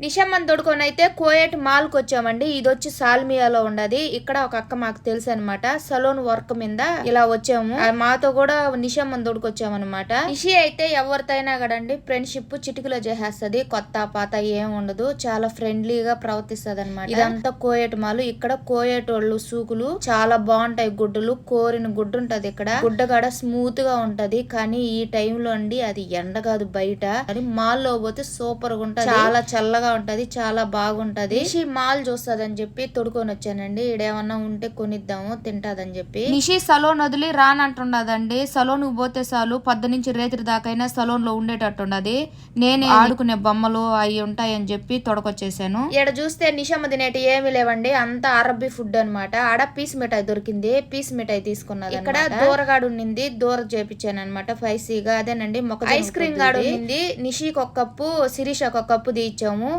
నిషమ్మన్ తోడుకొని అయితే మాల్కి మాల్కి వచ్చామండి ఇది వచ్చి సాల్మియాలో ఉండదు. ఇక్కడ ఒక అక్క మాకు తెలుసు అనమాట సలూన్ వర్క్ మీద ఇలా వచ్చాము. మాతో కూడా నిషమ్మన్ తోడుకొచ్చాము అనమాట నిషి అయితే ఎవరితైనా కదండి ఫ్రెండ్షిప్ చిటికలో చేసేస్తది. కొత్త పాత ఏం ఉండదు. చాలా ఫ్రెండ్లీగా ప్రవర్తిస్తుంది అనమాట ఇదంతా కోయట్ మాల్. ఇక్కడ కోయట్ వాళ్ళు సూకులు చాలా బాగుంటాయి గుడ్డలు. కోరిన గుడ్డు ఉంటది ఇక్కడ. గుడ్డ కాడ స్మూత్గా ఉంటది. కానీ ఈ టైంలో అండి అది ఎండ కాదు బయట. అది మాల్లో పోతే సూపర్గా ఉంటది చాలా చల్లగా ఉంటది చాలా బాగుంటది. నిషి మాల్ చూస్తదని చెప్పి తొడుకొని వచ్చానండి. ఈడేమన్నా ఉంటే కొనిద్దాము తింటాదని చెప్పి. నిషి సలోన్ వదిలి రానంటున్నదండి సలోన్ పోతే చాలు పొద్దు నుంచి రేతిరి దాకైనా సలోన్లో ఉండేటట్టు ఉండదు నేనే ఆడుకునే బొమ్మలు అవి ఉంటాయని చెప్పి తొడకొచ్చేసాను. ఇక్కడ చూస్తే నిషమ్మ తినేటి ఏమి లేవండి. అంతా అరబ్బీ ఫుడ్ అన్నమాట. ఆడ పీస్ మిఠాయి దొరికింది. పీస్ మిఠాయి తీసుకున్నది ఇక్కడ దూరగాడు ఉన్నింది. దూర చేపించాను అనమాట స్పైసీగా అదేనండి మొక్క ఐస్ క్రీమ్ గాడు ఉన్నింది. నిషికి ఒక కప్పు శిరీష్ ఒక కప్పు తీయించాము